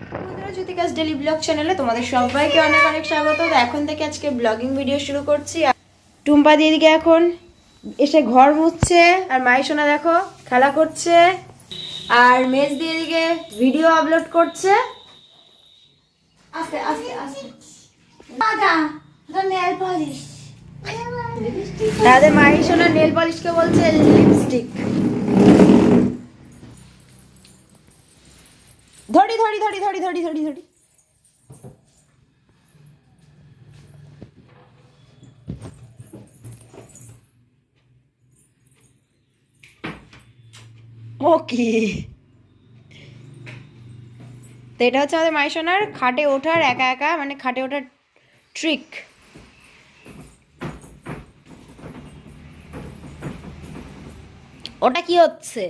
বন্ধুরা জ্যোতিকাস daily blog চ্যানেলে তোমাদের সবাইকে অনেক অনেক স্বাগত। তো এখন থেকে আজকে ব্লগিং ভিডিও শুরু করছি। আর টুম্পা দিদিকে এখন এসে ঘর মুছছে আর মাই সোনা দেখো খেলা করছে আর মেজ দিয়ে দিকে ভিডিও আপলোড করছে। আস্তে আস্তে আস্তে। তাদের মাই সোনা নেল পলিশকে বলছে লিপস্টিক ধরি ধরি ধরি ধরি ধরি ধরি ধরি। ওকে তো এটা হচ্ছে আমাদের মাইসোনার খাটে ওঠার একা একা মানে খাটে ওঠার ট্রিক ওটা কি হচ্ছে?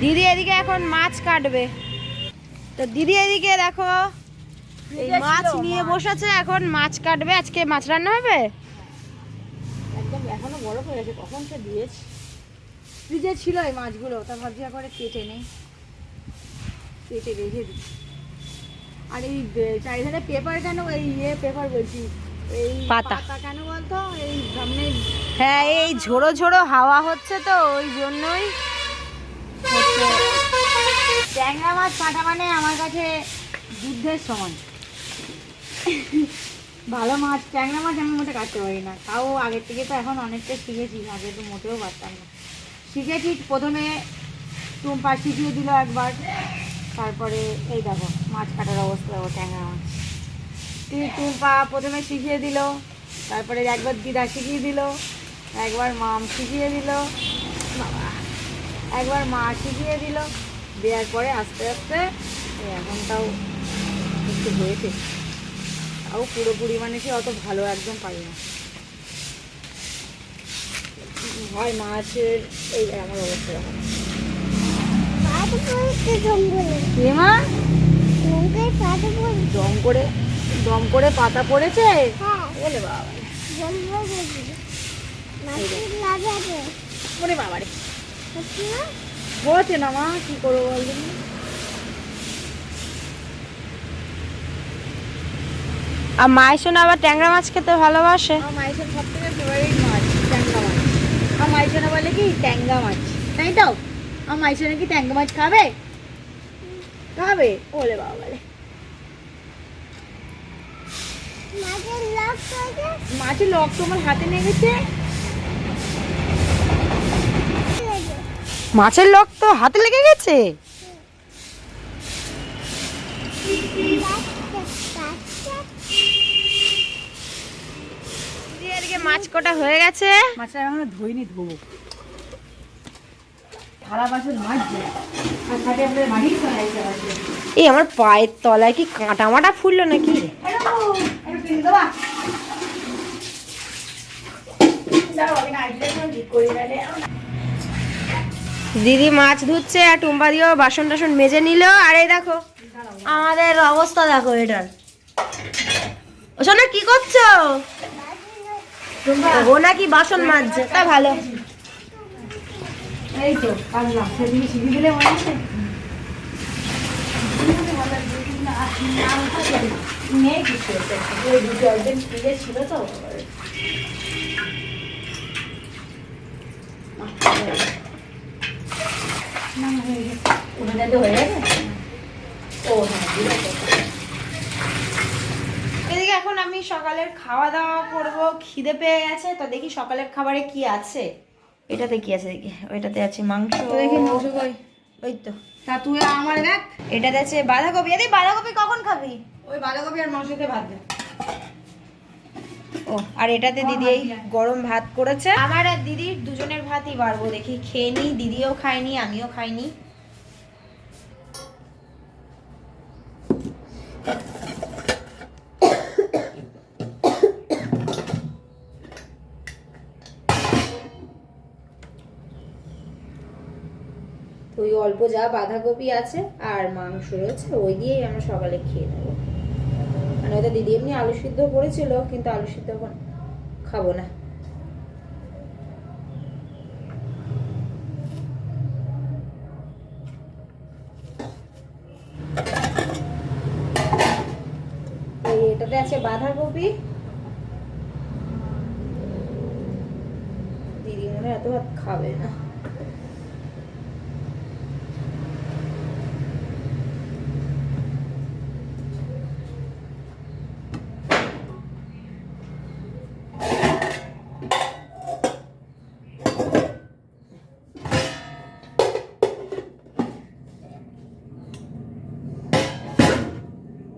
দিদি এদিকে এখন মাছ কাটবে। তো দিদি এদিকে দেখো এই মাছ নিয়ে বসেছে এখন মাছ কাটবে। আজকে মাছ রান্না হবে? একদম এখনও হয়ে গেছে কখন সে দিয়েছে? ফ্রিজে ছিল এই মাছগুলো তা ভাবছি কেটে নেই। কেটে রেখে দিই। আর এই চারিধারে পেপার কেন এই ইয়ে পেপার বলছি এই। পাতা কেন বলতো? এই সামনে হ্যাঁ এই ঝোড়ো ঝোড়ো হাওয়া হচ্ছে তো ওই জন্যই ট্যাংরা মাছ কাটা মানে আমার কাছে যুদ্ধের সমান ভালো মাছ, ট্যাংরা মাছ আমি মোটে কাটতে পারি না। তাও আগের থেকে তো এখন অনেকটা শিখেছি, আগে তো মোটেও পারতাম না। শিখেছি প্রথমে টুম্পা শিখিয়ে দিল একবার, তারপরে এই দেখো, মাছ কাটার অবস্থা দেখো, ট্যাংরা মাছ। টুম্পা প্রথমে শিখিয়ে দিল, তারপরে একবার দিদা শিখিয়ে দিল, একবার মাম শিখিয়ে দিল একবার মা শিখিয়ে দিল। দেওয়ার পরে আস্তে আস্তে এই এখন তাও একটু হয়েছে। তাও পুরোপুরি মানে কি অত ভালো একদম পারি না। হয় মাছের এই আমার অবস্থা। এখন দম করে দম করে পাতা পড়েছে? বলে বাবা ওরে বাবা রে হচ্ছে না মা কি করব বলতো আর মাইসোনা আবার ট্যাংরা মাছ খেতে ভালোবাসে? মায়ের সব থেকে ফেভারিট মাছ ট্যাংরা মাছ। মাইসোনা বলে কি ট্যাংরা মাছ। তাই তো? আমার মাইসোনা কি ট্যাংরা মাছ খাবে? খাবে? ওলে বাবা বলে। মাছের লক তোমার হাতে লেগেছে। মাছের লোক তো হাতে লেগে গেছে। মাছ কটা হয়ে গেছে। মাছটা এখনও ধুইনি ধোবো। এই আমার পায়ের তলায় কি কাঁটা মাটা ফুললো নাকি? দাঁড়াও আমি ঠিক করি তাহলে। দিদি মাছ ধুচ্ছে আর টুম্পা দিয়েও বাসন টাসন মেজে নিল। আর এই দেখো, আমাদের অবস্থা দেখো এটার। কি করছ? ও নাকি বাসন মাজছে, তা ভালো। এই ছিল তো। না না হয়ে গেছে ওখানে তো হয়ে গেছে ও হ্যাঁ এদিকে এখন আমি সকালের খাওয়া দাওয়া করব খিদে পেয়ে গেছে তো দেখি সকালের খাবারে কি আছে। এটাতে কি আছে দেখি ওইটাতে আছে মাংস। দেখি মাংস কই? ওই তো। তা তুই আমার দেখ। এটাতে আছে বাঁধাকপি। এদি বাঁধাকপি কখন খাবি? ওই বাঁধাকপি আর মাংসতে ভাত দে। ও আর এটাতে দিদি এই গরম ভাত করেছে। আমার আর দিদির দুজনের ভাতই বাড়বো দেখি খেয়ে নি দিদিও খায়নি আমিও খাইনি। ওই অল্প যা বাঁধাকপি আছে আর মাংস রয়েছে ওই দিয়েই আমরা সকালে খেয়ে নেব। এটা দিদি এমনি আলু সিদ্ধ করেছিল, কিন্তু আলু সিদ্ধ খাব না। এটাতে আছে বাঁধাকপি। দিদি মনে এত ভাত খাবে না।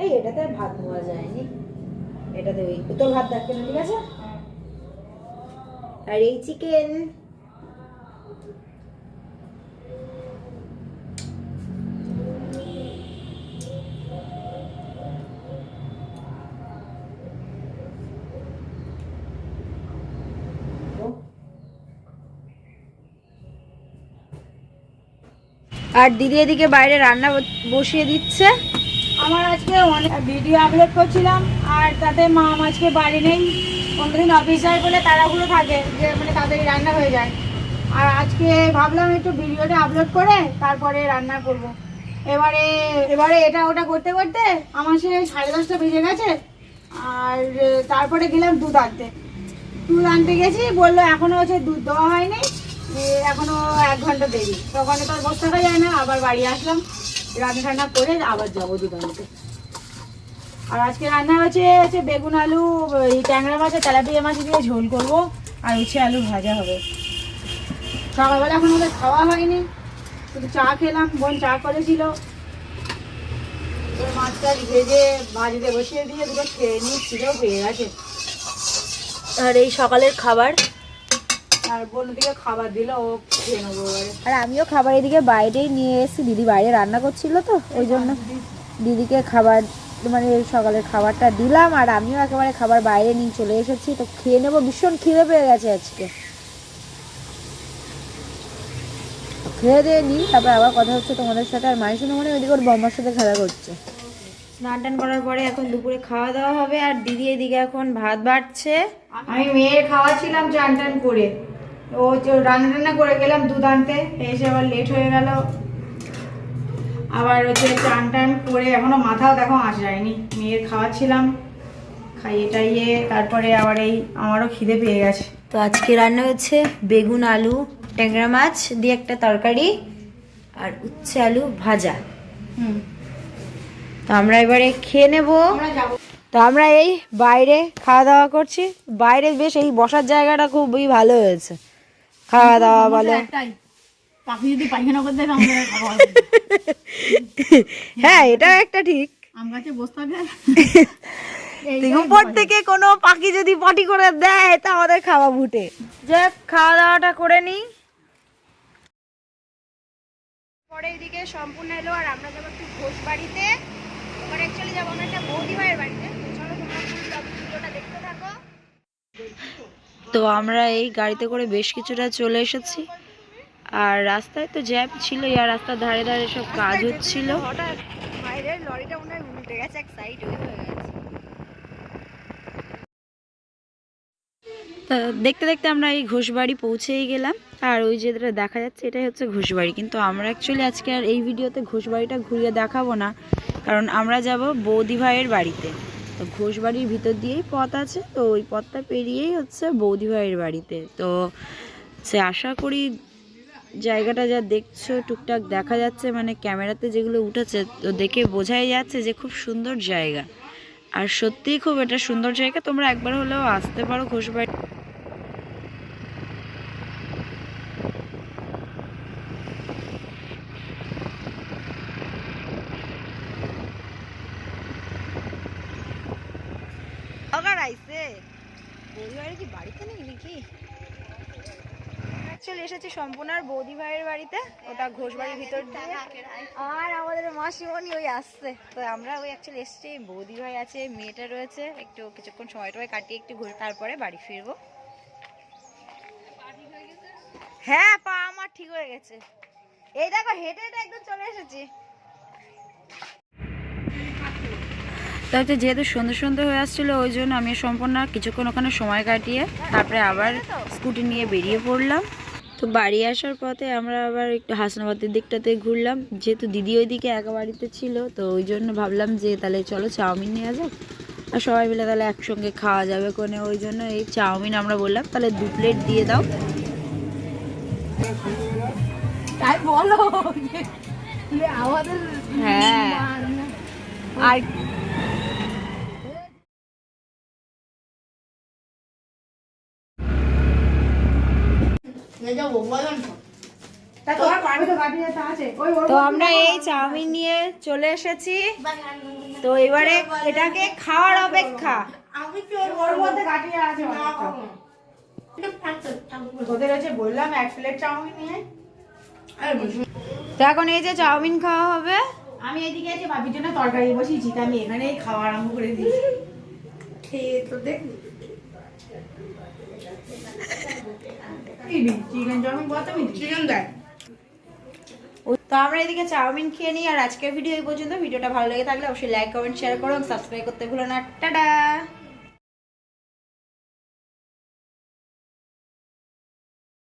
এই এটাতে ভাত নেওয়া যায়নি। এটাতে ওই তোর ভাত দেখবে না ঠিক আছে? আর এই চিকেন আর দিদি এদিকে বাইরে রান্না বসিয়ে দিচ্ছে। আমার আজকে অনেক ভিডিও আপলোড করছিলাম আর তাতে মা আজকে বাড়ি নেই। অন্যদিন অফিস যায় বলে তাড়াহুড়ো থাকে যে মানে তাড়াতাড়ি রান্না হয়ে যায়। আর আজকে ভাবলাম একটু ভিডিওটা আপলোড করে তারপরে রান্না করব। এবারে এবারে এটা ওটা করতে করতে আমার সে সাড়ে দশটা বেজে গেছে আর তারপরে গেলাম দুধ আনতে। দুধ আনতে গেছি বলল এখনও হচ্ছে দুধ দেওয়া হয়নি এ, এখনও এক ঘণ্টা দেরি। তখন তো আর বসে যায় না আবার বাড়ি আসলাম। রান্না টান্না করে আবার যাব আনতে আর আজকে রান্না হচ্ছে হচ্ছে বেগুন আলু, এই ট্যাংরা মাছ আর তেলাপিয়া মাছ দিয়ে ঝোল করব, আর হচ্ছে আলু ভাজা হবে। সকালবেলা এখন ওদের খাওয়া হয়নি শুধু চা খেলাম, বোন চা করেছিল। মাছটা ভেজে ভাজিতে বসিয়ে দিয়ে দুটো খেয়ে নিই ছিলেও পেয়ে গেছে। আর এই সকালের খাবার আমিও খাবার এদিকে বাইরেই নিয়ে এসেছি দিদি বাইরে রান্না করছিল তো, ওই জন্য দিদিকে খাবার মানে সকালের খাবারটা দিলাম, আর আমিও একেবারে খাবার বাইরে নিয়ে চলে এসেছি, তো খেয়ে নেব, ভীষণ খিদে পেয়ে গেছে আজকে। খেয়ে দিয়ে নিই, তারপর আবার কথা হচ্ছে তোমাদের সাথে, আর মায়ের মনে হয় ওইদিকে ওর বম্মার সাথে খেলা করছে। স্নান টান করার পরে এখন দুপুরে খাওয়া দাওয়া হবে আর দিদি এদিকে এখন ভাত বাড়ছে। আমি মেয়ের খাওয়াচ্ছিলাম চান টান করে। ও রান্না টান্না করে গেলাম দুধ আনতে এসে আবার লেট হয়ে গেল। আবার হচ্ছে চান টান করে এখনও মাথাও দেখো আস যায়নি। মেয়ের খাওয়াচ্ছিলাম খাইয়ে টাইয়ে তারপরে আবার এই আমারও খিদে পেয়ে গেছে। তো আজকে রান্না হচ্ছে বেগুন আলু ট্যাংরা মাছ দিয়ে একটা তরকারি আর উচ্ছে আলু ভাজা। হুম। তো আমরা এবারে খেয়ে নেব। তো আমরা এই বাইরে খাওয়া দাওয়া করছি। বাইরে বেশ এই বসার জায়গাটা খুবই ভালো হয়েছে। খাওয়া দাওয়া বলো। না। হ্যাঁ এটাও একটা ঠিক। উপর থেকে কোনো পাখি যদি পটি করে দেয় তা আমাদের খাওয়া ভুটে যাক খাওয়া দাওয়াটা করে নিই। পরে এদিকে সম্পূর্ণ এলো আর আমরা যাব একটু ঘোষ বাড়িতে ওখানে অ্যাকচুয়ালি যাব আমরা একটা বৌদি ভাইয়ের বাড়িতে। তো চলো তোমরা ভিডিওটা দেখতে থাকো। তো আমরা এই গাড়িতে করে বেশ কিছুটা চলে এসেছি। আর রাস্তায় তো জ্যাপ ছিল আর রাস্তার ধারে ধারে সব কাজ হচ্ছিল। হঠাৎ বাইরের লরিটা মনে হয় উল্টে গেছে এক সাইড হয়ে গেছে তা দেখতে দেখতে আমরা এই ঘোষবাড়ি পৌঁছেই গেলাম। আর ওই যেটা দেখা যাচ্ছে, এটাই হচ্ছে ঘোষবাড়ি। কিন্তু আমরা অ্যাকচুয়ালি আজকে আর এই ভিডিওতে ঘোষবাড়িটা ঘুরিয়ে দেখাবো না। কারণ আমরা যাব বৌদি ভাইয়ের বাড়িতে। তো ঘোষবাড়ির ভিতর দিয়েই পথ আছে। তো ওই পথটা পেরিয়েই হচ্ছে বৌদি ভাইয়ের বাড়িতে। তো সে আশা করি জায়গাটা যা দেখছ, টুকটাক দেখা যাচ্ছে। মানে ক্যামেরাতে যেগুলো উঠেছে, তো দেখে বোঝাই যাচ্ছে যে খুব সুন্দর জায়গা। আর সত্যিই খুব এটা সুন্দর জায়গা। তোমরা একবার হলেও আসতে পারো ঘোষবাড়ি আবার আইছে বৌদি ভাইয়ের কি বাড়িতে নেই নাকি অ্যাকচুয়ালি এসেছি সম্পূর্ণার বৌদি ভাইয়ের বাড়িতে। ওটা ঘোষবাড়ির ভিতর দিয়ে। আর আমাদের মাসিমণি ওই আসছে। তো আমরা ওই অ্যাকচুয়ালি এসেছি বৌদি ভাই আছে মেয়েটা রয়েছে। একটু কিছুক্ষণ সময় টয় কাটিয়ে একটু ঘুরে তারপরে বাড়ি ফিরবো। হ্যাঁ পা আমার ঠিক হয়ে গেছে। এই দেখো হেঁটে হেঁটে একদম চলে এসেছি। তো হচ্ছে যেহেতু সন্ধ্যে সন্ধ্যে হয়ে আসছিল ওই জন্য আমি সম্পূর্ণ কিছুক্ষণ ওখানে সময় কাটিয়ে তারপরে আবার স্কুটি নিয়ে বেরিয়ে পড়লাম। তো বাড়ি আসার পথে আমরা আবার একটু হাসনাবাদের দিকটাতে ঘুরলাম। যেহেতু দিদি ওইদিকে একা বাড়িতে ছিল তো ওই জন্য ভাবলাম যে তাহলে চলো চাউমিন নেওয়া যাক। আর সবাই মিলে তাহলে একসঙ্গে খাওয়া যাবে কোনে ওই জন্য এই চাউমিন আমরা বললাম তাহলে দু প্লেট দিয়ে দাও। তাই বলো হ্যাঁ। আর তো আমরা এই চাউমিন নিয়ে চলে এসেছি। তো এবারে এটাকে খাওয়ার অপেক্ষা। বললাম এক প্লেট চাউমিন নিয়ে। তো এখন এই যে চাউমিন খাওয়া হবে। আমি এদিকে এসে ভাবির জন্য তরকারি বসিয়েছি তা আমি এখানে খাওয়া আরম্ভ করে দিয়েছি। খেয়ে তো দেখ। তো আমরা এদিকে চাউমিন খেয়ে নিই আর আজকের ভিডিও এই পর্যন্ত। ভিডিওটা ভালো লেগে থাকলে অবশ্যই লাইক কমেন্ট শেয়ার করো সাবস্ক্রাইব করতে ভুলো না। টাটা!